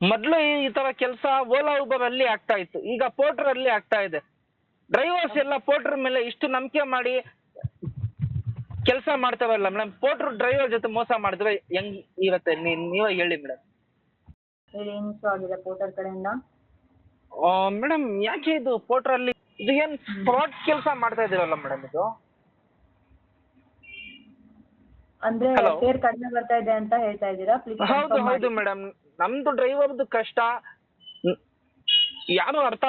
ಮೊದಲು ಈ ತರ ಕೆಲಸ ಓಲಾ ಉಬರ್ ಅಲ್ಲಿ ಆಗ್ತಾ ಇತ್ತು. ಈಗ ಪೋರ್ಟರ್ ಅಲ್ಲಿ ಆಗ್ತಾ ಇದೆ. ಡ್ರೈವರ್ಸ್ ಎಲ್ಲ ಪೋರ್ಟರ್ ಮೇಲೆ ಇಷ್ಟು ನಂಬಿಕೆ ಮಾಡಿ ಕೆಲಸ ಮಾಡ್ತಾವಲ್ಲ ಮೇಡಮ್ ಪೋರ್ಟರ್ ಡ್ರೈವರ್ ಜೊತೆ ಮೋಸ ಮಾಡಿದ್ರೆ ಹೆಂಗ್ ಇರತ್ತೆ? ನೀವೇ ಹೇಳಿ ಮೇಡಮ್ ಹೇಳಿ ಏನು ಇಶ್ಯೂ ಆಗಿದೆ ಪೋರ್ಟರ್ ಕಡೆಯಿಂದ? ಮೇಡಮ್ ಯಾಕೆ ಇದು ಪೋರ್ಟರ್ ಅಲ್ಲಿ ಇದು ಏನ್ ಫ್ರಾಡ್ ಕೆಲಸ ಮಾಡ್ತಾ ಇದೀರಲ್ಲ ಮೇಡಮ್ ಇದು? ಅಂದ್ರೆ Hello. ಫೇರ್ ಕಡಿಮೆ ಬರ್ತಾ ಇದೆ ಅಂತ ಹೇಳ್ತಾ ಇದ್ದೀರಾ? ಪ್ಲೀಸ್ ಹೌದು ಹೌದು ಮೇಡಮ್ ನಮ್ದು ಡ್ರೈವರ್ದು ಕಷ್ಟ. ಯಾರು ಅರ್ಥ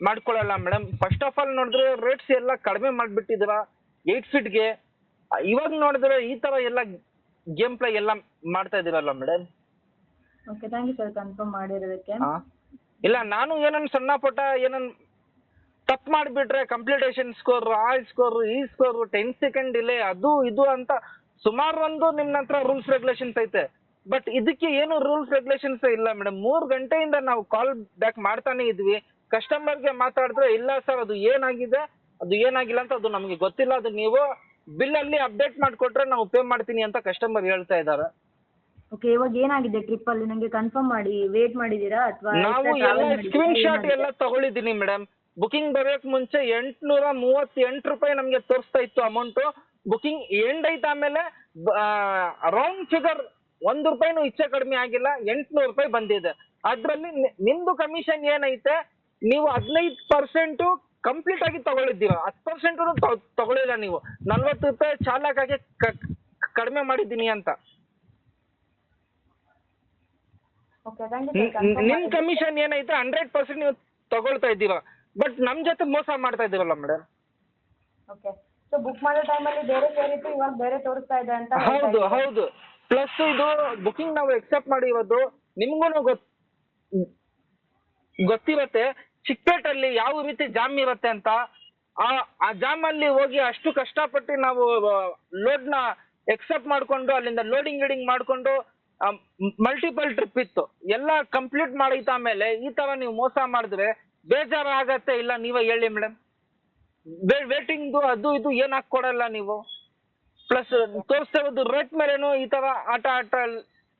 ಮಾಡ್ಕೊಳ್ಳಲ್ಲ ಮೇಡಮ್ ಫಸ್ಟ್ ಆಫ್ ಆಲ್ ನೋಡಿದ್ರೆ ರೇಟ್ಸ್ ಎಲ್ಲ ಕಡಿಮೆ ಮಾಡಿಬಿಟ್ಟಿದ್ದೀರಾ ಏಯ್ಟ್ ಫೀಟ್ಗೆ ಇವಾಗ ನೋಡಿದ್ರೆ ಈ ತರ ಎಲ್ಲ ಗೇಮ್ ಪ್ಲೇ ಎಲ್ಲ ಮಾಡ್ತಾ ಇದೀರಲ್ಲ madam okay thank you sir confirm ಮಾಡಿರೋದಕ್ಕೆ. ಇಲ್ಲ ನಾನು ಏನನ್ ಸಣ್ಣ ಪುಟ್ಟ ಏನನ್ ತಪ್ಪು ಮಾಡಿಬಿಟ್ರೆ ಕಂಪ್ಲೀಟೇಷನ್ ಸ್ಕೋರ್ ಆ ಸ್ಕೋರ್ ಈ ಸ್ಕೋರ್ ಟೆನ್ ಸೆಕೆಂಡ್ ಡಿಲೇ ಅದು ಇದು ಅಂತ ಸುಮಾರು ಒಂದು ನಿಮ್ಮ ಹತ್ರ ರೂಲ್ಸ್ ರೆಗ್ಯುಲೇಷನ್ಸ್ ಐತೆ. ಬಟ್ ಇದಕ್ಕೆ ಏನು ರೂಲ್ಸ್ ರೆಗ್ಯುಲೇಷನ್ಸ್ ಇಲ್ಲ ಮೇಡಮ್ ಮೂರು ಗಂಟೆಯಿಂದ ನಾವು ಕಾಲ್ ಬ್ಯಾಕ್ ಮಾಡ್ತಾನೆ ಇದ್ವಿ. ಕಸ್ಟಮರ್ಗೆ ಮಾತಾಡಿದ್ರೆ ಇಲ್ಲ ಸರ್ ಅದು ಏನಾಗಿದೆ? ಅದು ಏನಾಗಿಲ್ಲ ಅಂತ ಅದು ನಮಗೆ ಗೊತ್ತಿಲ್ಲ. ಅದು ನೀವು ಬಿಲ್ ಅಲ್ಲಿ ಅಪ್ಡೇಟ್ ಮಾಡಿಕೊಟ್ರೆ ನಾವು ಪೇ ಮಾಡ್ತೀನಿ ಅಂತ ಕಸ್ಟಮರ್ ಹೇಳ್ತಾ ಇದ್ದಾರೆ. ಓಕೆ ಇವಾಗ ಏನಾಗಿದೆ ಟ್ರಿಪ್ ಅಲ್ಲಿ? ನಂಗೆ ಕನ್ಫರ್ಮ್ ಮಾಡಿ ವೇಟ್ ಮಾಡಿದೀರಾ ಅಥವಾ ನಾವು ಎಲ್ಲ ಸ್ಕ್ರೀನ್ ಶಾಟ್ ಎಲ್ಲ ತಗೊಳಿದ್ದೀನಿ ಮೇಡಮ್ ಬುಕಿಂಗ್ ಬರೋಕ್ ಮುಂಚೆ ಎಂಟ್ನೂರ ಮೂವತ್ತೆಂಟು ರೂಪಾಯಿ ನಮಗೆ ತೋರಿಸ್ತಾ ಇತ್ತು ಅಮೌಂಟು ಬುಕಿಂಗ್ ಎಂಡ್ ಐತೆ ಆಮೇಲೆ ರೌಂಡ್ ಫಿಗರ್ ಒಂದು ರೂಪಾಯಿನೂ ಇಚ್ಛೆ ಕಡಿಮೆ ಆಗಿಲ್ಲ ಎಂಟ್ನೂರು ರೂಪಾಯಿ ಬಂದಿದೆ. ಅದರಲ್ಲಿ ನಿಮ್ದು ಕಮಿಷನ್ ಏನೈತೆ ನೀವು ಹದಿನೈದು ಪರ್ಸೆಂಟು ಕಂಪ್ಲೀಟ್ ಆಗಿ ತಗೊಳಿದ್ದೀರ ಹತ್ ಪರ್ಸೆಂಟು ತಗೊಳಿಲ್ಲ ನೀವು. ನಲ್ವತ್ತು ರೂಪಾಯಿ ಚಾಲಕಾಗೆ ಕಡಿಮೆ ಮಾಡಿದ್ದೀನಿ ಅಂತ. ನಿಮ್ ಕಮಿಷನ್ ಏನೈತೆ ಹಂಡ್ರೆಡ್ ಪರ್ಸೆಂಟ್ ನೀವು ತಗೊಳ್ತಾ ಇದ್ದೀರಾ. ಬಟ್ ನಮ್ ಜೊತೆ ಮೋಸ ಮಾಡ್ತಾ ಇದ್ದೀರಲ್ಲ ಮೇಡಮ್ ಓಕೆ ಸೊ ಬುಕ್ ಮಾಡೋ ಟೈಮಲ್ಲಿ ಬೇರೆ ಇವಾಗ ಬೇರೆ ತೋರಿಸ್ತಾ ಇದೆ ಅಂತ ಹೌದು ಹೌದು. ಪ್ಲಸ್ ಇದು ಬುಕಿಂಗ್ ನಾವು ಎಕ್ಸೆಪ್ಟ್ ಮಾಡಿರೋದು ನಿಮ್ಗೂ ಗೊತ್ ಗೊತ್ತಿರತ್ತೆ. ಚಿಕ್ಕಪೇಟಲ್ಲಿ ಯಾವ ರೀತಿ ಜಾಮ್ ಇರುತ್ತೆ ಅಂತ. ಆ ಆ ಜಾಮ್ ಅಲ್ಲಿ ಹೋಗಿ ಅಷ್ಟು ಕಷ್ಟಪಟ್ಟು ನಾವು ಲೋಡ್ನ ಎಕ್ಸೆಪ್ಟ್ ಮಾಡ್ಕೊಂಡು ಅಲ್ಲಿಂದ ಲೋಡಿಂಗ್ ಗೀಡಿಂಗ್ ಮಾಡ್ಕೊಂಡು ಮಲ್ಟಿಪಲ್ ಟ್ರಿಪ್ ಇತ್ತು. ಎಲ್ಲ ಕಂಪ್ಲೀಟ್ ಮಾಡಿದ ಮೇಲೆ ಈ ತರ ನೀವು ಮೋಸ ಮಾಡಿದ್ರೆ ಬೇಜಾರಾಗತ್ತೆ ಇಲ್ಲ ನೀವೇ ಹೇಳಿ ಮೇಡಮ್ ವೇಟಿಂಗ್ ಅದು ಇದು ಏನ್ ಕೊಡಲ್ಲ ನೀವು? ಪ್ಲಸ್ ತೋರಿಸ್ತಾ ಇರೋದು ರೇಟ್ ಮೇಲೇನು ಈ ತರ ಆಟ ಆಟ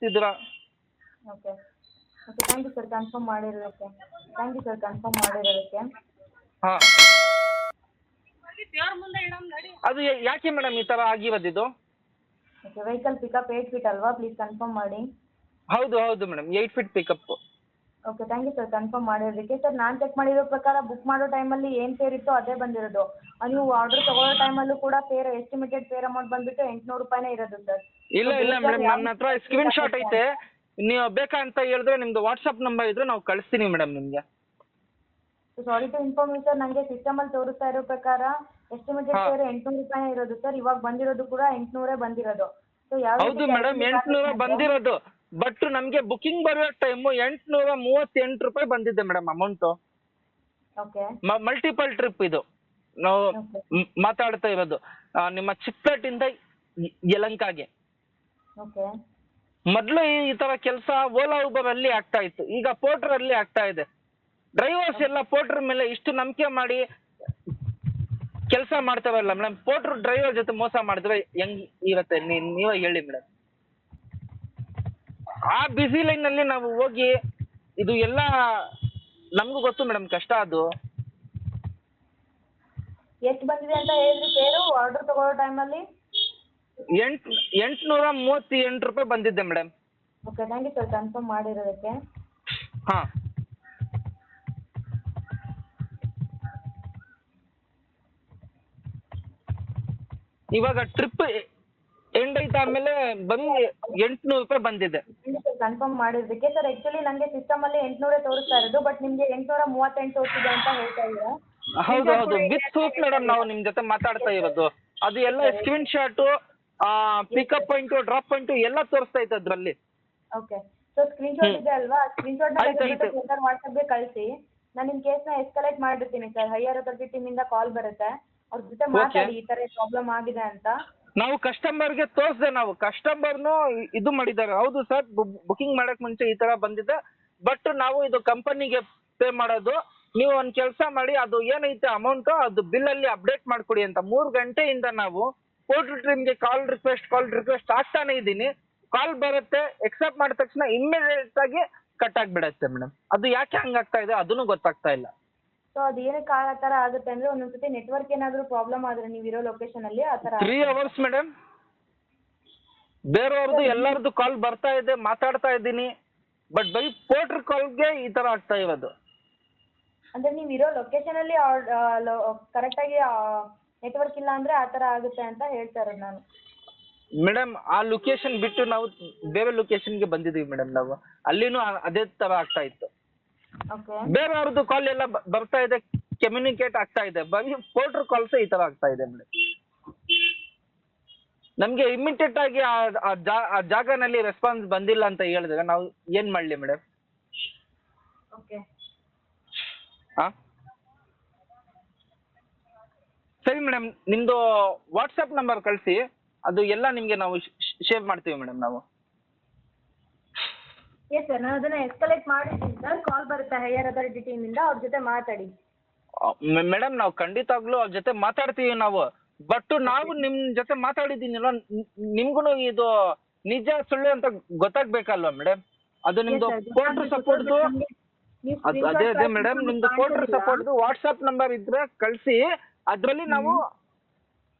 ಇದ್ರ okay okay thank you sir confirm ಮಾಡಿರೋದಕ್ಕೆ. Thank you sir confirm ಮಾಡಿರೋದಕ್ಕೆ. ಹಾ. ಅದು ಯಾ- ಯಾಕೆ ಮೇಡಮ್ ಈ ತರ ಆಗಿರೋದಿದು okay vehicle pickup eight feet ಅಲ್ವಾ? ಪ್ಲೀಸ್ ಕನ್ಫರ್ಮ್ ಮಾಡಿ. ಹೌದು ಹೌದು madam eight feet pickup okay thank you sir confirm ಮಾಡಿರೋದಕ್ಕೆ. Sir ನಾನು ಚೆಕ್ ಮಾಡಿರೋ ಪ್ರಕಾರ ಬುಕ್ ಮಾಡೋ ಟೈಮಲ್ಲಿ ಏನು ಫೇರ್ ಇತ್ತು ಅದೇ ಬಂದಿರೋದು. ನೀವು ಆರ್ಡರ್ ತಗೊಳ್ಳೋ ಟೈಮಲ್ಲೂ ಕೂಡ ಫೇರ್ ಎಸ್ಟಿಮೇಟೆಡ್ ಫೇರ್ ಅಮೌಂಟ್ ಬಂದ್ಬಿಟ್ಟು ಎಂಟುನೂರು ರೂಪಾಯಿನೇ ಇರೋದು ಸರ್ ಇಲ್ಲ ಇಲ್ಲ ಮೇಡಮ್ ನನ್ನ ಹತ್ರ ಸ್ಕ್ರೀನ್ ಶಾಟ್ ಐತೆ. ನೀವು ಬೇಕಾ ಅಂತ ಹೇಳಿದ್ರೆ ನಿಮ್ದು ವಾಟ್ಸಪ್ ನಂಬರ್ ಇದ್ರೆ ನಾವು ಕಳಿಸ್ತೀನಿ ಮೇಡಮ್ ನಿಮಗೆ. Sorry to inform you sir ನನಗೆ ಸಿಸ್ಟಮಲ್ಲಿ ತೋರಿಸ್ತಾ ಇರೋ ಪ್ರಕಾರ ಎಸ್ಟಿಮೇಟೆಡ್. ಫೇರ್ ಎಂಟುನೂರು ರೂಪಾಯಿನೇ ಇರೋದು ಸರ್ ಇವಾಗ ಬಂದಿರೋದು ಕೂಡ ಎಂಟುನೂರೇ ಬಂದಿರೋದು. ಸೊ ಯಾವ ಹೌದು ಮೇಡಮ್ ಎಂಟುನೂರೇ ಬಂದಿರೋದು. ಬಟ್ ನಮ್ಗೆ ಬುಕಿಂಗ್ ಬರೋ ಟೈಮ್ ಎಂಟುನೂರ ಮೂವತ್ತೆಂಟು ರೂಪಾಯಿ ಬಂದಿದೆ madam amount okay multiple trip ಇದು. ನಾವು ಮಾತಾಡ್ತಾ ಇರೋದು. ಆ, ನಿಮ್ಮ ಚಿಕ್ಕಪೇಟಿಂದ ಯ- ಯಲಂಕಾಗೆ. ಓಕೆ ಮೊದಲು ಈ ತರ ಕೆಲಸ ಓಲಾ ಉಬರ್ ಅಲ್ಲಿ ಆಗ್ತಾ ಇತ್ತು. ಈಗ ಪೋರ್ಟರ್ ಅಲ್ಲಿ ಆಗ್ತಾ ಇದೆ. ಡ್ರೈವರ್ಸ್ ಎಲ್ಲ ಪೋರ್ಟರ್ ಮೇಲೆ ಇಷ್ಟು ನಂಬಿಕೆ ಮಾಡಿ ಕೆಲಸ ಮಾಡ್ತಾವಲ್ಲ ಮೇಡಮ್ ಪೋರ್ಟರ್ ಡ್ರೈವರ್ ಜೊತೆ ಮೋಸ ಮಾಡಿದ್ರೆ ಹೆಂಗ್ ಇರತ್ತೆ? ನೀ- ನೀವೇ ಹೇಳಿ ಮೇಡಮ್ ಆ ಬಿಸಿ ಲೈನ್ ಅಲ್ಲಿ ನಾವು ಹೋಗಿ ಇದು ಎಲ್ಲ ನಮಗೂ ಗೊತ್ತು ಮೇಡಮ್ ಕಷ್ಟ ಅದು. ಎಷ್ಟು ಬಂದಿದೆ ಅಂತ ಹೇಳಿದ್ರಿ ಸೇರು ಆರ್ಡರ್ ತಗೊಳ್ಳೋ ಟೈಮಲ್ಲಿ ಎಂಟ್ ಎಂಟ್ನೂರ ಮೂವತ್ತೆಂಟು ರೂಪಾಯಿ ಬಂದಿದ್ದೆ madam okay thank you sir confirm ಮಾಡಿರೋದಕ್ಕೆ. ಹಾಂ. ಇವಾಗ ಟ್ರಿಪ್ ಎಂಡ್ ಐತ ಆಮೇಲೆ ಬಂದು ಎಂಟ್ನೂರು ರೂಪಾಯಿ ಬಂದಿದೆ. ಕನ್ಫರ್ಮ್ ಮಾಡಿದ್ದಕ್ಕೆ. ಸರ್ ಆ್ಯಕ್ಚುಲಿ ನನಗೆ ಸಿಸ್ಟಮಲ್ಲಿ ಎಂಟುನೂರೇ ತೋರಿಸ್ತಾ ಇರೋದು ಬಟ್ ನಿಮಗೆ ಎಂಟುನೂರ ಮೂವತ್ತೆಂಟು ತೋರಿಸಿದೆ ಅಂತ ಹೇಳ್ತಾ ಇದ್ದೀರಾ? ಹೌದು ಹೌದು. ವಿತ್ ಸೂಪ್ ಮೇಡಮ್ ನಾವು ನಿಮ್ ಜೊತೆ ಮಾತಾಡ್ತಾ ಇರೋದು. ಅದು ಎಲ್ಲ screenshot pickup point drop point ಎಲ್ಲ ತೋರಿಸ್ತಾ ಇತ್ತು ಅದ್ರಲ್ಲಿ. ಓಕೆ ಸೊ ಸ್ಕ್ರೀನ್ಶಾಟ್ ಇದೆ ಅಲ್ವಾ? ಸ್ಕ್ರೀನ್ ಶಾಟ್ ವಾಟ್ಸಪ್ಗೆ ಕಳಿಸಿ. ನಾನು ನಿಮ್ಮ ನ ಎಸ್ಕಲೇಟ್ ಮಾಡಿರ್ತೀನಿ ಸರ್ ಹೈಯರ್ ಅಥಾರಿಟಿ ಇಂದ ಕಾಲ್ ಬರುತ್ತೆ. ಅವ್ರ ಜೊತೆ ಮಾತಾಡಿ ಈ ತರ ಪ್ರಾಬ್ಲಮ್ ಆಗಿದೆ ಅಂತ. ನಾವು ಕಸ್ಟಮರ್ಗೆ ತೋರಿಸ್ದೆ ನಾವು. ಕಸ್ಟಮರ್ನು ಇದು ಮಾಡಿದ್ದಾರೆ. ಹೌದು ಸರ್ ಬುಕಿಂಗ್ ಮಾಡಕ್ ಮುಂಚೆ ಈ ತರ ಬಂದಿದೆ. ಬಟ್ ನಾವು ಇದು ಕಂಪನಿಗೆ ಪೇ ಮಾಡೋದು. ನೀವು ಒಂದು ಕೆಲಸ ಮಾಡಿ, ಅದು ಏನೈತೆ ಅಮೌಂಟು ಅದು ಬಿಲ್ಲಲ್ಲಿ ಅಪ್ಡೇಟ್ ಮಾಡ್ಕೊಡಿ ಅಂತ. ಮೂರು ಗಂಟೆಯಿಂದ ನಾವು ಕೋರ್ಟ್ ನಿಮಗೆ ಕಾಲ್ ರಿಕ್ವೆಸ್ಟ್ ಕಾಲ್ ರಿಕ್ವೆಸ್ಟ್ ಆಗ್ತಾನೆ ಇದ್ದೀನಿ. ಕಾಲ್ ಬರುತ್ತೆ ಎಕ್ಸೆಪ್ಟ್ ಮಾಡಿದ ತಕ್ಷಣ ಇಮ್ಮಿಡಿಯೇಟ್ ಆಗಿ ಕಟ್ ಆಗ್ಬಿಡತ್ತೆ ಮೇಡಮ್ ಅದು ಯಾಕೆ ಹಂಗಾಗ್ತಾ ಇದೆ, ಅದನ್ನು ಗೊತ್ತಾಗ್ತಾ ಇಲ್ಲ. ಸೊ ಅದು ಏನಕ್ಕೆ ಆ ಥರ ಆಗುತ್ತೆ ಅಂದರೆ ಒಂದೊಂದು ಸತಿ ನೆಟ್ವರ್ಕ್ ಏನಾದರೂ ಪ್ರಾಬ್ಲಮ್ ಆದರೆ ನೀವು ಇರೋ ಲೊಕೇಶನಲ್ಲಿ ಆ ಥರ ತ್ರೀ ಅವರ್ಸ್ ಮೇಡಮ್ ಬೇರೆಯವ್ರದ್ದು ಎಲ್ಲರದ್ದು ಕಾಲ್ ಬರ್ತಾ ಇದೆ ಮಾತಾಡ್ತಾ ಇದ್ದೀನಿ. ಬಟ್ ಬರೀ ಪೋರ್ಟ್ರ್ ಕಾಲ್ಗೆ ಈ ತರ ಆಗ್ತಾ ಇರೋದು. ಅಂದರೆ ನೀವು ಇರೋ ಲೊಕೇಶನಲ್ಲಿ ಕರೆಕ್ಟಾಗಿ ನೆಟ್ವರ್ಕ್ ಇಲ್ಲ ಅಂದರೆ ಆ ಥರ ಆಗುತ್ತೆ ಅಂತ ಹೇಳ್ತಾ ಇರೋದು ನಾನು. ಮೇಡಮ್ ಆ ಲೊಕೇಶನ್ ಬಿಟ್ಟು ನಾವು ಬೇರೆ ಲೊಕೇಶನ್ಗೆ ಬಂದಿದ್ದೀವಿ ಮೇಡಮ್ ನಾವು. ಅಲ್ಲಿನೂ ಅದೇ ತರ ಆಗ್ತಾ ಇತ್ತು. ಬೇರೆಯವ್ರದ್ದು ಕಾಲ್ ಎಲ್ಲ ಬ- ಬರ್ತಾ ಇದೆ ಕಮ್ಯುನಿಕೇಟ್ ಆಗ್ತಾ ಇದೆ. ಬರೀ ಪೋರ್ಟ್ರ್ ಕಾಲ್ಸ್ ಈ ತರ ಆಗ್ತಾ ಇದೆ ಮೇಡಮ್. ನಮ್ಗೆ ಇಮಿಡಿಯೇಟ್ ಆಗಿ ಆ ಆ ಜಾ- ಆ ಜಾಗನಲ್ಲಿ ರೆಸ್ಪಾನ್ಸ್ ಬಂದಿಲ್ಲ ಅಂತ ಹೇಳಿದ್ರೆ ನಾವು ಏನ್ ಮಾಡ್ಲಿ ಮೇಡಮ್? ಓಕೆ ಹಾ ಸರಿ ಮೇಡಮ್ ನಿಮ್ದು ವಾಟ್ಸಪ್ ನಂಬರ್ ಕಳಿಸಿ. ಅದು ಎಲ್ಲ ನಿಮ್ಗೆ ನಾವು ಶೇರ್ ಮಾಡ್ತೀವಿ ಮೇಡಮ್ ನಾವು. ಎಸ್ ಸರ್ ನಾನು ಅದನ್ನ ಎಸ್ಕಲೇಟ್ ಮಾಡಿದ್ದೀನಿ ಸರ್ ಕಾಲ್ ಬರುತ್ತೆ ಹೈಯರ್ ಅಥಾರಿಟಿ ಇಂದ? ಅವ್ರ ಜೊತೆ ಮಾತಾಡಿ. ಮೇಡಮ್ ನಾವು ಖಂಡಿತವಾಗ್ಲೂ ಅವ್ರ ಜೊತೆ ಮಾತಾಡ್ತೀವಿ ನಾವು. ಬಟ್ ನಾವು ನಿಮ್ ಜೊತೆ ಮಾತಾಡಿದ್ದೀನಲ್ಲ ನಿಮ್ಗೂ ಇದು ನಿಜ ಸುಳ್ಳು ಅಂತ ಗೊತ್ತಾಗ್ಬೇಕಲ್ವಾ ಮೇಡಮ್ ಅದು ನಿಮ್ದು ಪೋರ್ಟ್ರ್ ಸಪೋರ್ಟ್ ಅದು ಅದೇ ಅದೇ ಮೇಡಮ್ ನಿಮ್ದು ಪೋರ್ಟ್ರ್ ಸಪೋರ್ಟ್ದು ವಾಟ್ಸಪ್ ನಂಬರ್ ಇದ್ರೆ ಕಳಿಸಿ. ಅದರಲ್ಲಿ ನಾವು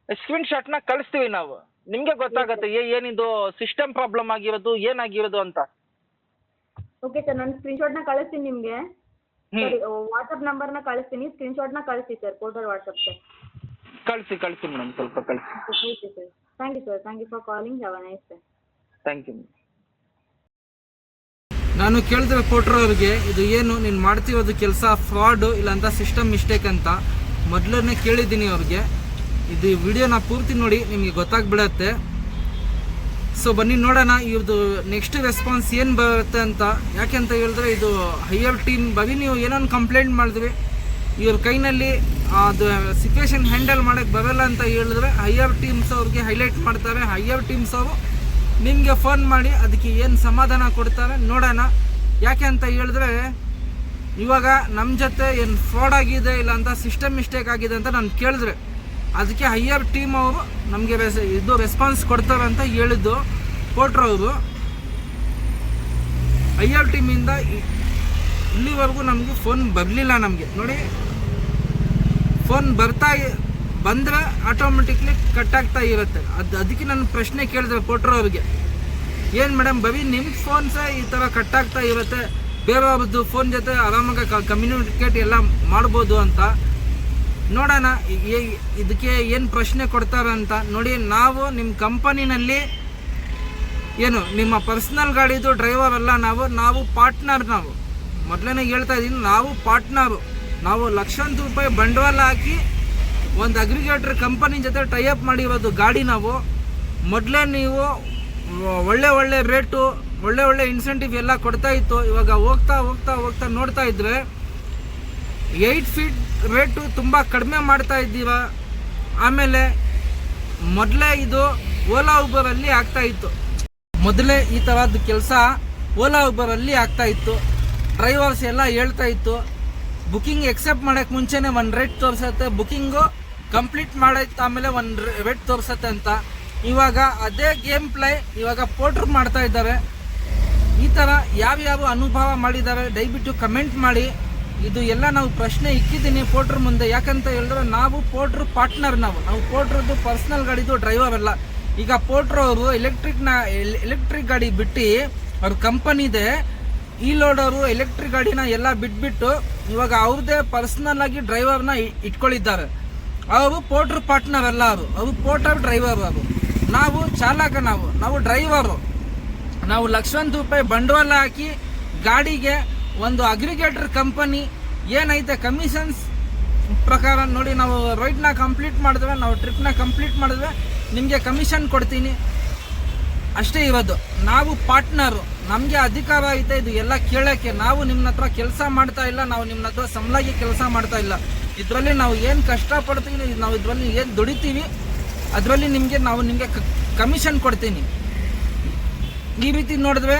ಸ್ಕ್ರೀನ್ನ ಕಳಿಸ್ತೀವಿ ನಾವು. ನಿಮ್ಗೆ ಗೊತ್ತಾಗುತ್ತೆ ಏ ಏನಿದು ಸಿಸ್ಟಮ್ ಪ್ರಾಬ್ಲಮ್ ಆಗಿರೋದು ಏನಾಗಿರೋದು ಅಂತ. ಓಕೆ ಸರ್ ನಾನು ಸ್ಕ್ರೀನ್ಶಾಟ್ನ ಕಳಿಸ್ತೀನಿ ನಿಮಗೆ. ಸರಿ ವಾಟ್ಸಪ್ ನಂಬರ್ನ ಕಳಿಸ್ತೀನಿ. ಸ್ಕ್ರೀನ್ಶಾಟ್ನ ಕಳಿಸಿ ಸರ್ ಪೋರ್ಟಲ್ ವಾಟ್ಸಪ್ಗೆ ಕಳಿಸಿ ಕಳಿಸಿ ಮೇಡಮ್ ಸ್ವಲ್ಪ ಕಳಿಸಿ. Okay sir thank you sir thank you for calling have a nice sir thank you ನಾನು ಕೇಳಿದ್ರೆ ಕೊಟ್ರು ಅವ್ರಿಗೆ ಇದು ಏನು ನೀನು ಮಾಡ್ತಿರೋದು ಕೆಲಸ ಫ್ರಾಡು ಇಲ್ಲಾಂತ ಸಿಸ್ಟಮ್ ಮಿಸ್ಟೇಕ್ ಅಂತ. ಮೊದಲನೇ ಕೇಳಿದ್ದೀನಿ ಅವ್ರಿಗೆ. ಇದು ವಿಡಿಯೋನ ಪೂರ್ತಿ ನೋಡಿ ನಿಮಗೆ ಗೊತ್ತಾಗ್ಬಿಡತ್ತೆ. ಸೊ ಬನ್ನಿ ನೋಡೋಣ ಇವ್ರದ್ದು ನೆಕ್ಸ್ಟ್ ರೆಸ್ಪಾನ್ಸ್ ಏನು ಬರುತ್ತೆ ಅಂತ. ಯಾಕೆ ಅಂತ ಹೇಳಿದ್ರೆ, ಇದು ಹೈಯರ್ ಟೀಮ್ ಬಗ್ಗೆ ನೀವು ಏನೊಂದು ಕಂಪ್ಲೇಂಟ್ ಮಾಡಿದ್ವಿ ಇವ್ರ ಕೈನಲ್ಲಿ ಅದು ಸಿಚುವೇಶನ್ ಹ್ಯಾಂಡಲ್ ಮಾಡೋಕ್ಕೆ ಬರಲ್ಲ ಅಂತ ಹೇಳಿದ್ರೆ, ಹೈಯರ್ ಟೀಮ್ಸ್ ಅವ್ರಿಗೆ ಹೈಲೈಟ್ ಮಾಡ್ತಾರೆ. ಹೈಯರ್ ಟೀಮ್ಸ್ ಅವರು ನಿಮಗೆ ಫೋನ್ ಮಾಡಿ ಅದಕ್ಕೆ ಏನು ಸಮಾಧಾನ ಕೊಡ್ತಾರೆ ನೋಡೋಣ. ಯಾಕೆ ಅಂತ ಹೇಳಿದ್ರೆ, ಇವಾಗ ನಮ್ಮ ಜೊತೆ ಏನು ಫ್ರಾಡ್ ಆಗಿದೆ ಇಲ್ಲ ಅಂತ ಸಿಸ್ಟಮ್ ಮಿಸ್ಟೇಕ್ ಆಗಿದೆ ಅಂತ ನಾನು ಕೇಳಿದ್ರೆ ಅದಕ್ಕೆ ಹೈಯರ್ ಟೀಮ್ ಅವರು ನಮಗೆ ರೆಸ್ ಇದು ರೆಸ್ಪಾನ್ಸ್ ಕೊಡ್ತಾರೆ ಅಂತ ಹೇಳಿದ್ದು ಅವರು. ಹೈಯರ್ ಟೀಮಿಂದ ಇಲ್ಲಿವರೆಗೂ ನಮಗೆ ಫೋನ್ ಬರಲಿಲ್ಲ ನಮಗೆ. ನೋಡಿ ಫೋನ್ ಬರ್ತಾ ಬಂದರೆ ಆಟೋಮೆಟಿಕ್ಲಿ ಕಟ್ ಆಗ್ತಾ ಇರುತ್ತೆ. ಅದು ಅದಕ್ಕೆ ನಾನು ಪ್ರಶ್ನೆ ಕೇಳಿದೆ ಅವ್ರಿಗೆ. ಏನು ಮೇಡಮ್ ಬರೀ ನಿಮ್ಮ ಫೋನ್ ಸಹ ಈ ಥರ ಕಟ್ ಆಗ್ತಾ ಇರುತ್ತೆ? ಬೇರೆಯವ್ರದ್ದು ಫೋನ್ ಜೊತೆ ಆರಾಮಾಗಿ ಕಮ್ಯುನಿಕೇಟ್ ಎಲ್ಲ ಮಾಡ್ಬೋದು ಅಂತ. ನೋಡೋಣ ಇದಕ್ಕೆ ಏನು ಪ್ರಶ್ನೆ ಕೊಡ್ತಾರೆ ಅಂತ ನೋಡಿ, ನಾವು ನಿಮ್ಮ ಕಂಪನಿನಲ್ಲಿ ಏನು, ನಿಮ್ಮ ಪರ್ಸ್ನಲ್ ಗಾಡಿದು ಡ್ರೈವರ್ ಅಲ್ಲ ನಾವು ನಾವು ಪಾರ್ಟ್ನರ್ ನಾವು. ಮೊದಲನೇ ಹೇಳ್ತಾ ಇದ್ದೀನಿ, ನಾವು ಪಾರ್ಟ್ನರು ನಾವು ಲಕ್ಷಾಂತರ ರೂಪಾಯಿ ಬಂಡವಾಳ ಹಾಕಿ ಒಂದು ಅಗ್ರಿಗೇಟರ್ ಕಂಪನಿ ಜೊತೆ ಟೈಅಪ್ ಮಾಡಿರೋದು ಗಾಡಿ ನಾವು. ಮೊದಲೇ ನೀವು ಒಳ್ಳೆ ಒಳ್ಳೆ ರೇಟು ಒಳ್ಳೆ ಒಳ್ಳೆ ಇನ್ಸೆಂಟಿವ್ ಎಲ್ಲ ಕೊಡ್ತಾ ಇತ್ತು. ಇವಾಗ ಹೋಗ್ತಾ ಹೋಗ್ತಾ ಹೋಗ್ತಾ ನೋಡ್ತಾ ಇದ್ರೆ ಏಯ್ಟ್ ಫೀಟ್ ರೇಟು ತುಂಬ ಕಡಿಮೆ ಮಾಡ್ತಾ ಇದ್ದೀವ. ಆಮೇಲೆ ಮೊದಲೇ ಇದು ಓಲಾ ಉಬರಲ್ಲಿ ಆಗ್ತಾ ಇತ್ತು. ಮೊದಲೇ ಈ ಥರದ್ದು ಕೆಲಸ ಓಲಾ ಉಬರಲ್ಲಿ ಆಗ್ತಾ ಇತ್ತು. ಡ್ರೈವರ್ಸ್ ಎಲ್ಲ ಹೇಳ್ತಾ ಇತ್ತು. ಬುಕಿಂಗ್ ಎಕ್ಸೆಪ್ಟ್ ಮಾಡೋಕ್ಕೆ ಮುಂಚೆನೇ ಒಂದು ರೇಟ್ ತೋರಿಸತ್ತೆ. ಬುಕ್ಕಿಂಗು ಕಂಪ್ಲೀಟ್ ಮಾಡೈತೆ ಆಮೇಲೆ ಒಂದು ರೇಟ್ ತೋರಿಸತ್ತೆ ಅಂತ. ಇವಾಗ ಅದೇ ಗೇಮ್ ಪ್ಲೇ ಇವಾಗ ಪೋಟ್ರ್ ಮಾಡ್ತಾ ಇದ್ದಾರೆ. ಈ ಥರ ಯಾವ್ಯಾವ ಅನುಭವ ಮಾಡಿದ್ದಾರೆ, ದಯವಿಟ್ಟು ಕಮೆಂಟ್ ಮಾಡಿ. ಇದು ಎಲ್ಲ ನಾವು ಪ್ರಶ್ನೆ ಇಕ್ಕಿದ್ದೀನಿ ಪೋಟ್ರ್ ಮುಂದೆ. ಯಾಕಂತ ಹೇಳಿದ್ರೆ ನಾವು ಪೋಟ್ರ್ ಪಾರ್ಟ್ನರ್ ನಾವು. ನಾವು ಪೋಟ್ರದ್ದು ಪರ್ಸ್ನಲ್ ಗಾಡಿದು ಡ್ರೈವರ್ ಅಲ್ಲ. ಈಗ ಪೋಟ್ರ್ ಅವರು ಎಲೆಕ್ಟ್ರಿಕ್ನ ಎಲೆಕ್ಟ್ರಿಕ್ ಗಾಡಿ ಬಿಟ್ಟು ಅವ್ರ ಕಂಪನಿದೆ ಈ ಲೋಡವರು ಎಲೆಕ್ಟ್ರಿಕ್ ಗಾಡಿನ ಎಲ್ಲ ಬಿಟ್ಬಿಟ್ಟು ಇವಾಗ ಅವ್ರದ್ದೇ ಪರ್ಸ್ನಲ್ ಆಗಿ ಡ್ರೈವರ್ನ ಇಟ್ಕೊಳ್ಳಿದ್ದಾರೆ ಅವರು ಪೋಟ್ರ್ ಪಾರ್ಟ್ನರ್ ಅಲ್ಲ ಅವರು. ಅವರು ಪೋಟ್ರ್ ಡ್ರೈವರ್ ಅವರು. ನಾವು ಚಾಲಕ ನಾವು. ನಾವು ಡ್ರೈವರು ನಾವು ಲಕ್ಷಾಂತರ ರೂಪಾಯಿ ಬಂಡವಾಳ ಹಾಕಿ ಗಾಡಿಗೆ ಒಂದು ಅಗ್ರಿಗೇಟರ್ ಕಂಪನಿ ಏನೈತೆ ಕಮಿಷನ್ಸ್ ಪ್ರಕಾರ ನೋಡಿ ನಾವು ರೈಡ್ನ ಕಂಪ್ಲೀಟ್ ಮಾಡಿದ್ವಿ, ನಾವು ಟ್ರಿಪ್ನ ಕಂಪ್ಲೀಟ್ ಮಾಡಿದ್ವಿ, ನಿಮಗೆ ಕಮಿಷನ್ ಕೊಡ್ತೀನಿ. ಅಷ್ಟೇ ಇರೋದು. ನಾವು ಪಾರ್ಟ್ನರು ನಮಗೆ ಅಧಿಕಾರ ಐತೆ, ಇದು ಎಲ್ಲ ಕೇಳೋಕ್ಕೆ. ನಾವು ನಿಮ್ಮ ಹತ್ರ ಕೆಲಸ ಮಾಡ್ತಾ ಇಲ್ಲ, ನಾವು ನಿಮ್ಮ ಹತ್ರ ಸಂಬಳಕ್ಕೆ ಕೆಲಸ ಮಾಡ್ತಾ ಇಲ್ಲ. ಇದರಲ್ಲಿ ನಾವು ಏನು ಕಷ್ಟಪಡ್ತೀವಿ, ನಾವು ಇದರಲ್ಲಿ ಏನು ದುಡಿತೀವಿ, ಅದರಲ್ಲಿ ನಿಮಗೆ ನಾವು ನಿಮಗೆ ಕಮಿಷನ್ ಕೊಡ್ತೀನಿ. ಈ ರೀತಿ ನೋಡಿದ್ರೆ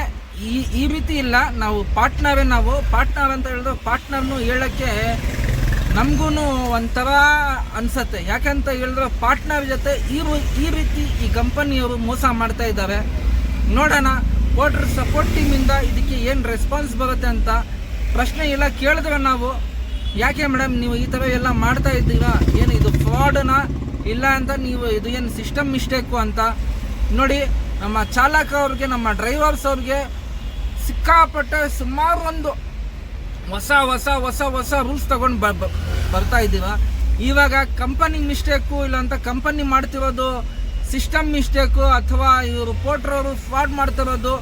ಈ ಈ ರೀತಿ ಇಲ್ಲ. ನಾವು ಪಾರ್ಟ್ನರೇ ನಾವು. ಪಾರ್ಟ್ನರ್ ಅಂತ ಹೇಳಿದ್ರೆ ಪಾರ್ಟ್ನರ್ನು ಹೇಳೋಕ್ಕೆ ನಮಗೂ ಒಂಥರ ಅನಿಸತ್ತೆ. ಯಾಕಂತ ಹೇಳಿದ್ರೆ ಪಾರ್ಟ್ನರ್ ಜೊತೆ ಈ ಈ ರೀತಿ ಈ ಕಂಪನಿಯವರು ಮೋಸ ಮಾಡ್ತಾ ಇದ್ದಾರೆ. ನೋಡೋಣ ವೋಟರ್ ಸಪೋರ್ಟ್ ಟೀಮಿಂದ ಇದಕ್ಕೆ ಏನು ರೆಸ್ಪಾನ್ಸ್ ಬರುತ್ತೆ ಅಂತ ಪ್ರಶ್ನೆ ಎಲ್ಲ ಕೇಳಿದ್ರೆ ನಾವು, ಯಾಕೆ ಮೇಡಮ್ ನೀವು ಈ ಥರ ಎಲ್ಲ ಮಾಡ್ತಾ ಇದ್ದೀರಾ? ಏನು ಇದು ಫ್ರಾಡ್ನಾ ಇಲ್ಲ ಅಂತ ನೀವು ಇದು ಏನು ಸಿಸ್ಟಮ್ ಮಿಸ್ಟೇಕು ಅಂತ? ನೋಡಿ, ನಮ್ಮ ಚಾಲಕ ಅವ್ರಿಗೆ, ನಮ್ಮ ಡ್ರೈವರ್ಸ್ ಅವ್ರಿಗೆ ಸಿಕ್ಕಾಪಟ್ಟೆ ಸುಮಾರು ಒಂದು ಹೊಸ ಹೊಸ ಹೊಸ ಹೊಸ ರೂಲ್ಸ್ ತಗೊಂಡು ಬರ್ತಾ ಇದ್ದೀವ. ಇವಾಗ ಕಂಪನಿ ಮಿಸ್ಟೇಕು ಇಲ್ಲ ಅಂತ ಕಂಪನಿ ಮಾಡ್ತಿರೋದು ಸಿಸ್ಟಮ್ ಮಿಸ್ಟೇಕು ಅಥವಾ ಇವರು ಪೋಟ್ರವರು ಫ್ರಾಡ್ ಮಾಡ್ತಿರೋದು,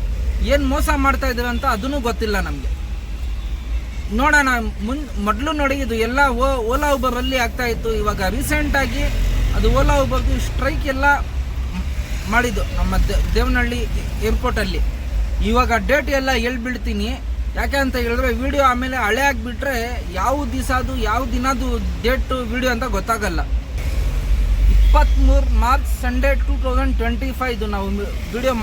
ಏನು ಮೋಸ ಮಾಡ್ತಾ ಇದ್ದೀವಿ ಅಂತ ಅದನ್ನು ಗೊತ್ತಿಲ್ಲ ನಮಗೆ. ನೋಡೋಣ, ಮುನ್, ಮೊದಲು ನೋಡಿ ಇದು ಎಲ್ಲ ಓ, ಓಲಾ ಉಬರಲ್ಲಿ ಆಗ್ತಾ ಇತ್ತು. ಇವಾಗ ರೀಸೆಂಟಾಗಿ ಅದು ಓಲಾ ಉಬರ್ದು ಸ್ಟ್ರೈಕ್ ಎಲ್ಲ ಮಾಡಿದ್ದು ನಮ್ಮ ದೇವನಹಳ್ಳಿ ಏರ್ಪೋರ್ಟಲ್ಲಿ ಇವಾಗ ಡೇಟ್ ಎಲ್ಲ ಹೇಳ್ಬಿಡ್ತೀನಿ. ಯಾಕೆ ಅಂತ ಹೇಳಿದ್ರೆ ವಿಡಿಯೋ ಆಮೇಲೆ ಹಳೆ ಆಗಿಬಿಟ್ರೆ ಯಾವ ದಿವಸ ಅದು ಯಾವ ದಿನದು ಡೇಟು ವಿಡಿಯೋ ಅಂತ ಗೊತ್ತಾಗಲ್ಲ. ಇಪ್ಪತ್ತ್ಮೂರು March Sunday two thousand twenty five ಇದು ನಾವು ವಿಡಿಯೋ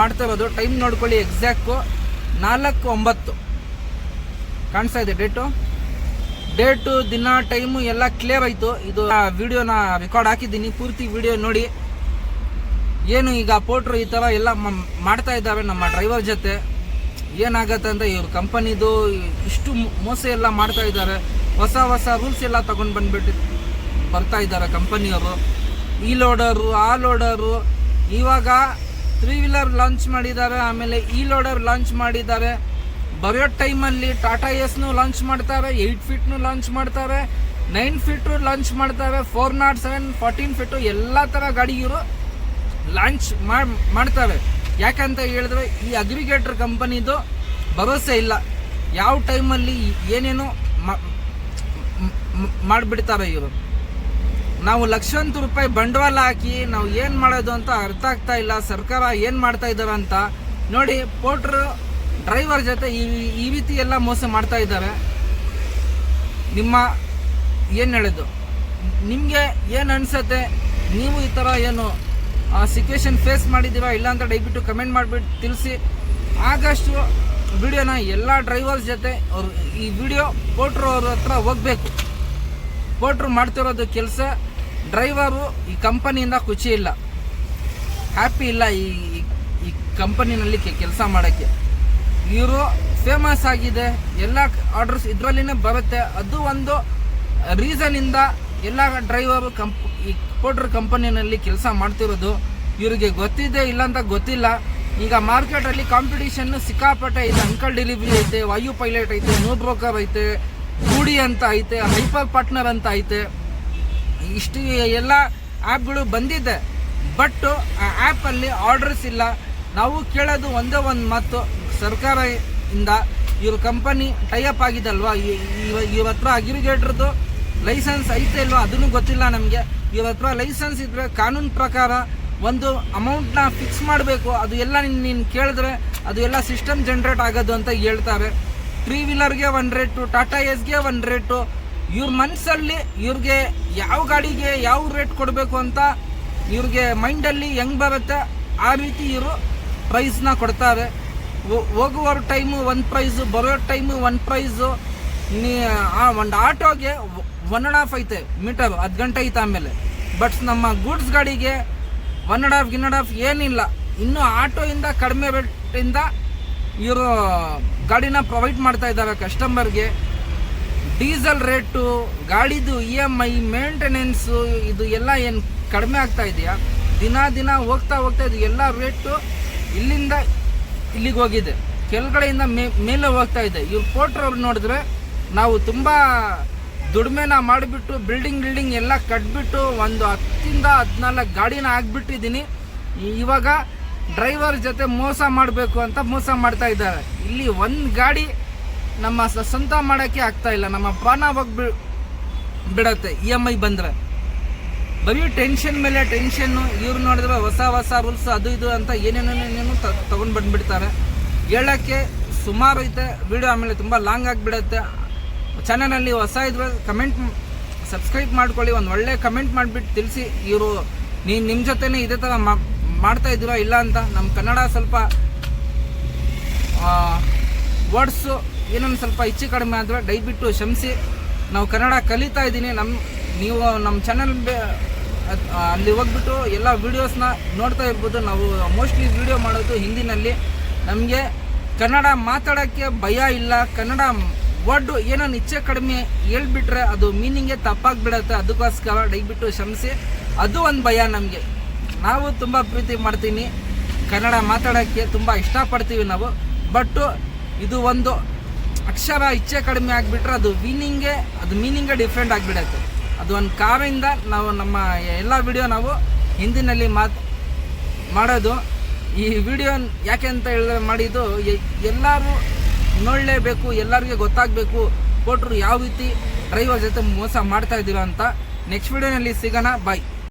ಮಾಡ್ತಾ ಇರೋದು. ಟೈಮ್ ನೋಡ್ಕೊಳ್ಳಿ ಎಕ್ಸಾಕ್ಟು ನಾಲ್ಕು ಒಂಬತ್ತು. ಕಾಣಿಸ್ತಾ ಇದೆ ಡೇಟು ಡೇಟು ದಿನ ಟೈಮು ಎಲ್ಲ ಕ್ಲಿಯರ್ ಆಯಿತು. ಇದು ವಿಡಿಯೋನ ರೆಕಾರ್ಡ್ ಹಾಕಿದ್ದೀನಿ. ಪೂರ್ತಿ ವಿಡಿಯೋ ನೋಡಿ. ಏನು ಈಗ ಪೋಟ್ರು ಈ ಥರ ಎಲ್ಲ ಮಾಡ್ತಾ ಇದ್ದಾರೆ ನಮ್ಮ ಡ್ರೈವರ್ ಜೊತೆ. ಏನಾಗತ್ತೆ ಅಂದರೆ ಇವ್ರ ಕಂಪನಿದು ಇಷ್ಟು ಮೋಸ ಎಲ್ಲ ಮಾಡ್ತಾ ಇದ್ದಾರೆ. ಹೊಸ ಹೊಸ ರೂಲ್ಸ್ ಎಲ್ಲ ತಗೊಂಡು ಬಂದುಬಿಟ್ಟು ಬರ್ತಾ ಇದ್ದಾರೆ ಕಂಪನಿಯವರು ಈ ಲೋಡರು ಆ ಲೋಡರು ಇವಾಗ ತ್ರೀ ವೀಲರ್ ಲಾಂಚ್ ಮಾಡಿದ್ದಾರೆ, ಆಮೇಲೆ ಈ ಲೋಡರ್ ಲಾಂಚ್ ಮಾಡಿದ್ದಾರೆ. ಬರೆಯೋ ಟೈಮಲ್ಲಿ ಟಾಟಾ ಎಸ್ನು ಲಾಂಚ್ ಮಾಡ್ತಾರೆ ಏಯ್ಟ್ ಫೀಟ್ನು ಲಾಂಚ್ ಮಾಡ್ತಾರೆ ನೈನ್ ಫೀಟು ಲಾಂಚ್ ಮಾಡ್ತಾರೆ four naught seven fourteen feet ಎಲ್ಲ ಥರ ಗಾಡಿ ಇವರು ಲಾಂಚ್ ಮಾಡ್ತವೆ. ಯಾಕಂತ ಹೇಳಿದ್ರೆ ಈ ಅಗ್ರಿಗೇಟರ್ ಕಂಪನಿದು ಭರವಸೆ ಇಲ್ಲ. ಯಾವ ಟೈಮಲ್ಲಿ ಏನೇನೋ ಮಾಡಿಬಿಡ್ತಾರೆ ಇವರು. ನಾವು ಲಕ್ಷಾಂತರ ರೂಪಾಯಿ ಬಂಡವಾಳ ಹಾಕಿ ನಾವು ಏನು ಮಾಡೋದು ಅಂತ ಅರ್ಥ ಆಗ್ತಾ ಇಲ್ಲ. ಸರ್ಕಾರ ಏನು ಮಾಡ್ತಾ ಇದ್ದಾರೆ ಅಂತ ನೋಡಿ ಪೋಟ್ರು ಡ್ರೈವರ್ ಜೊತೆ ಈ ಈ ರೀತಿ ಎಲ್ಲ ಮೋಸ ಮಾಡ್ತಾ ಇದ್ದಾರೆ ನಿಮ್ಮ ಏನು ಹೇಳೋದು? ನಿಮಗೆ ಏನು ಅನಿಸುತ್ತೆ? ನೀವು ಈ ಥರ ಏನು ಸಿಚುವೇಶನ್ ಫೇಸ್ ಮಾಡಿದ್ದೀರಾ ಇಲ್ಲ ಅಂತ ದಯವಿಟ್ಟು ಕಮೆಂಟ್ ಮಾಡಿಬಿಟ್ಟು ತಿಳಿಸಿ. ಆಗಷ್ಟು ವಿಡಿಯೋನ ಎಲ್ಲ ಡ್ರೈವರ್ಸ್ ಜೊತೆ ಅವರು ಈ ವಿಡಿಯೋ ಪೋಟ್ರು ಅವ್ರ ಹತ್ರ ಹೋಗಬೇಕು. ಪೋಟ್ರು ಮಾಡ್ತಿರೋದು ಕೆಲಸ. ಡ್ರೈವರು ಈ ಕಂಪನಿಯಿಂದ ಖುಷಿ ಇಲ್ಲ. ಹ್ಯಾಪಿ ಇಲ್ಲ ಈ- ಈ ಕಂಪನಿನಲ್ಲಿ ಕೆಲಸ ಮಾಡೋಕ್ಕೆ. ಇವರು ಫೇಮಸ್ ಆಗಿದೆ. ಎಲ್ಲ ಆರ್ಡರ್ಸ್ ಇದರಲ್ಲಿನೇ ಬರುತ್ತೆ. ಅದು ಒಂದು ರೀಸನಿಂದ ಎಲ್ಲ ಡ್ರೈವರು ಕಂಪ್ ಈ ಪೋಟ್ರ್ ಕಂಪನಿನಲ್ಲಿ ಕೆಲಸ ಮಾಡ್ತಿರೋದು, ಇವರಿಗೆ ಗೊತ್ತಿದೆ ಇಲ್ಲ ಅಂತ ಗೊತ್ತಿಲ್ಲ. ಈಗ ಮಾರ್ಕೆಟಲ್ಲಿ ಕಾಂಪಿಟೇಷನ್ ಸಿಕ್ಕಾಪಟ್ಟೆ ಇದೆ. ಅಂಕಲ್ ಡೆಲಿವರಿ ಐತೆ ವಾಯು ಪೈಲಟ್ ಐತೆ ನೋ ಬ್ರೋಕರ್ ಐತೆ ಗೂಡಿ ಅಂತ ಐತೆ ಹೈಪರ್ ಪಾರ್ಟ್ನರ್ ಅಂತ ಐತೆ. ಇಷ್ಟು ಎಲ್ಲ ಆ್ಯಪ್ಗಳು ಬಂದಿದೆ. ಬಟ್ ಆ ಆ್ಯಪಲ್ಲಿ ಆರ್ಡರ್ಸ್ ಇಲ್ಲ. ನಾವು ಕೇಳೋದು ಒಂದೇ ಒಂದು ಮಾತು. ಸರ್ಕಾರ ಇಂದ ಇವ್ರ ಕಂಪನಿ ಟೈಅಪ್ ಆಗಿದಲ್ವಾ? ಇ- ಇವ- ಇವ್ರ ಹತ್ರ ಅಗ್ರಿಗೇಟರ್ದು ಲೈಸೆನ್ಸ್ ಐತೆ ಇಲ್ವಾ? ಅದನ್ನು ಗೊತ್ತಿಲ್ಲ ನಮಗೆ. ಇವ್ರ ಹತ್ರ ಲೈಸೆನ್ಸ್ ಇದ್ರೆ ಕಾನೂನು ಪ್ರಕಾರ ಒಂದು ಅಮೌಂಟ್ನ ಫಿಕ್ಸ್ ಮಾಡಬೇಕು, ಅದು ಎಲ್ಲ ನಿನ್ನ ನೀನು ಕೇಳಿದ್ರೆ ಅದು ಎಲ್ಲ ಸಿಸ್ಟಮ್ ಜನ್ರೇಟ್ ಆಗೋದು ಅಂತ ಹೇಳ್ತಾರೆ. ತ್ರೀ ವೀಲರ್ಗೆ ಒನ್ ರೇಟು ಟಾಟಾ ಎಸ್ಗೆ ಒನ್ ರೇಟು ಇವ್ರ ಮನಸ್ಸಲ್ಲಿ ಇವ್ರಿಗೆ ಯಾವ ಗಾಡಿಗೆ ಯಾವ ರೇಟ್ ಕೊಡಬೇಕು ಅಂತ ಇವ್ರಿಗೆ ಮೈಂಡಲ್ಲಿ ಹೆಂಗೆ ಬರುತ್ತೆ, ಆ ರೀತಿ ಇವರು ಪ್ರೈಸ್ನ ಕೊಡ್ತಾರೆ. ಹೋಗುವ ಟೈಮು ಒಂದು ಪ್ರೈಸು ಬರೋ ಟೈಮು ಒನ್ ಪ್ರೈಸು ನೀ ಒಂದು ಆಟೋಗೆ ಒನ್ ಆ್ಯಂಡ್ ಹಾಫ್ ಐತೆ ಮೀಟರ್ ಹತ್ತು ಗಂಟೆ ಐತೆ ಆಮೇಲೆ. ಬಟ್ ನಮ್ಮ ಗೂಡ್ಸ್ ಗಾಡಿಗೆ ಒನ್ ಆ್ಯಂಡ್ ಹಾಫ್ ಗಿನ್ ಆ್ಯಂಡ್ ಹಾಫ್ ಏನಿಲ್ಲ. ಇನ್ನು ಆಟೋಯಿಂದ ಕಡಿಮೆ ರೇಟಿಂದ ಇವರು ಗಾಡಿನ ಪ್ರೊವೈಡ್ ಮಾಡ್ತಾ ಇದ್ದಾರೆ ಕಸ್ಟಮರ್ಗೆ ಡೀಸೆಲ್ ರೇಟು ಗಾಡಿದು ಇ ಎಂ ಐ ಮೇಂಟೆನೆನ್ಸು ಇದು ಎಲ್ಲ ಏನು ಕಡಿಮೆ ಆಗ್ತಾ ಇದೆಯಾ? ದಿನ ದಿನ ಹೋಗ್ತಾ ಹೋಗ್ತಾ ಇದು ಎಲ್ಲ ರೇಟು ಇಲ್ಲಿಂದ ಇಲ್ಲಿಗೆ ಹೋಗಿದೆ. ಕೆಳಗಡೆಯಿಂದ ಮೇ, ಮೇಲೆ ಹೋಗ್ತಾ ಇದೆ. ಇವ್ರು ಪೋಟ್ರವ್ರು ನೋಡಿದ್ರೆ ನಾವು ತುಂಬ ದುಡಿಮೆನ ಮಾಡಿಬಿಟ್ಟು ಬಿಲ್ಡಿಂಗ್ ಬಿಲ್ಡಿಂಗ್ ಎಲ್ಲ ಕಟ್ಬಿಟ್ಟು ಒಂದು ಹತ್ತಿಂದ ಹದಿನಾಲ್ಕು ಗಾಡಿನ ಹಾಕ್ಬಿಟ್ಟಿದ್ದೀನಿ ಇವಾಗ ಡ್ರೈವರ್ ಜೊತೆ ಮೋಸ ಮಾಡಬೇಕು ಅಂತ ಮೋಸ ಮಾಡ್ತಾ ಇದ್ದಾರೆ. ಇಲ್ಲಿ ಒಂದು ಗಾಡಿ ನಮ್ಮ ಸ್ವಂತ ಮಾಡೋಕ್ಕೆ ಆಗ್ತಾ ಇಲ್ಲ. ನಮ್ಮ ಪ್ರಾಣ ಹೋಗಿ ಬಿಡತ್ತೆ ಇ ಎಂ ಐ ಬಂದರೆ. ಬರೀ ಟೆನ್ಷನ್ ಮೇಲೆ ಟೆನ್ಷನ್ನು ಇವ್ರು ನೋಡಿದ್ರೆ ಹೊಸ ಹೊಸ ರೂಲ್ಸ್ ಅದು ಇದು ಅಂತ ಏನೇನೇನೇನು ತಗೊಂಡು ಬಂದುಬಿಡ್ತಾರೆ. ಹೇಳೋಕ್ಕೆ ಸುಮಾರು ಐತೆ ವಿಡಿಯೋ ಆಮೇಲೆ ತುಂಬ ಲಾಂಗ್ ಆಗಿಬಿಡುತ್ತೆ. ಚಾನಲಲ್ಲಿ ಹೊಸ ಇದ್ರೆ ಕಮೆಂಟ್ ಸಬ್ಸ್ಕ್ರೈಬ್ ಮಾಡ್ಕೊಳ್ಳಿ, ಒಂದು ಒಳ್ಳೆ ಕಮೆಂಟ್ ಮಾಡಿಬಿಟ್ಟು ತಿಳಿಸಿ ಇವರು. ನೀನು ನಿಮ್ಮ ಜೊತೆನೇ ಇದೇ ಥರ ಮಾಡ್ತಾ ಇದ್ದೀರಾ ಇಲ್ಲ ಅಂತ ನಮ್ಮ ಕನ್ನಡ ಸ್ವಲ್ಪ ವರ್ಡ್ಸು ಏನೊಂದು ಸ್ವಲ್ಪ ಹೆಚ್ಚು ಕಡಿಮೆ ಆದರೆ ದಯವಿಟ್ಟು ಕ್ಷಮಿಸಿ. ನಾವು ಕನ್ನಡ ಕಲಿತಾ ಇದ್ದೀನಿ ನಮ್ಮ ನೀವು ನಮ್ಮ ಚಾನಲ್ ಬೇ ಅಲ್ಲಿ ಹೋಗ್ಬಿಟ್ಟು ಎಲ್ಲ ವೀಡಿಯೋಸ್ನ ನೋಡ್ತಾ ಇರ್ಬೋದು. ನಾವು ಮೋಸ್ಟ್ಲಿ ವಿಡಿಯೋ ಮಾಡೋದು ಹಿಂದಿನಲ್ಲಿ. ನಮಗೆ ಕನ್ನಡ ಮಾತಾಡೋಕ್ಕೆ ಭಯ ಇಲ್ಲ, ಕನ್ನಡ ವರ್ಡ್ ಏನೋ ಇಚ್ಛೆ ಕಡಿಮೆ ಹೇಳ್ಬಿಟ್ರೆ ಅದು ಮೀನಿಂಗೇ ತಪ್ಪಾಗ್ಬಿಡತ್ತೆ. ಅದಕ್ಕೋಸ್ಕರ ದಯವಿಟ್ಟು ಕ್ಷಮಿಸಿ. ಅದು ಒಂದು ಭಯ ನಮಗೆ. ನಾವು ತುಂಬ ಪ್ರೀತಿ ಮಾಡ್ತೀನಿ. ಕನ್ನಡ ಮಾತಾಡೋಕ್ಕೆ ತುಂಬ ಇಷ್ಟಪಡ್ತೀವಿ ನಾವು. ಬಟ್ಟು ಇದು ಒಂದು ಅಕ್ಷರ ಇಚ್ಛೆ ಕಡಿಮೆ ಆಗಿಬಿಟ್ರೆ ಅದು ಮೀನಿಂಗೇ ಅದು ಮೀನಿಂಗೇ ಡಿಫ್ರೆಂಟ್ ಆಗಿಬಿಡತ್ತೆ. ಅದು ಒಂದು ಕಾರಣದಿಂದ ನಾವು ನಮ್ಮ ಎಲ್ಲ ವಿಡಿಯೋ ನಾವು ಹಿಂದಿನಲ್ಲಿ ಮಾತು, ಮಾಡೋದು. ಈ ವಿಡಿಯೋ ಯಾಕೆ ಅಂತ ಹೇಳಿದ್ರೆ ಮಾಡಿದ್ದು ಎಲ್ಲರೂ ನೋಡಲೇಬೇಕು, ಎಲ್ಲರಿಗೆ ಗೊತ್ತಾಗಬೇಕು ಕೊಟ್ಟರು ಯಾವ ರೀತಿ ಡ್ರೈವರ್ ಜೊತೆ ಮೋಸ ಮಾಡ್ತಾ ಇದ್ದೀರೋ ಅಂತ ನೆಕ್ಸ್ಟ್ ವಿಡಿಯೋನಲ್ಲಿ ಸಿಗೋಣ ಬಾಯ್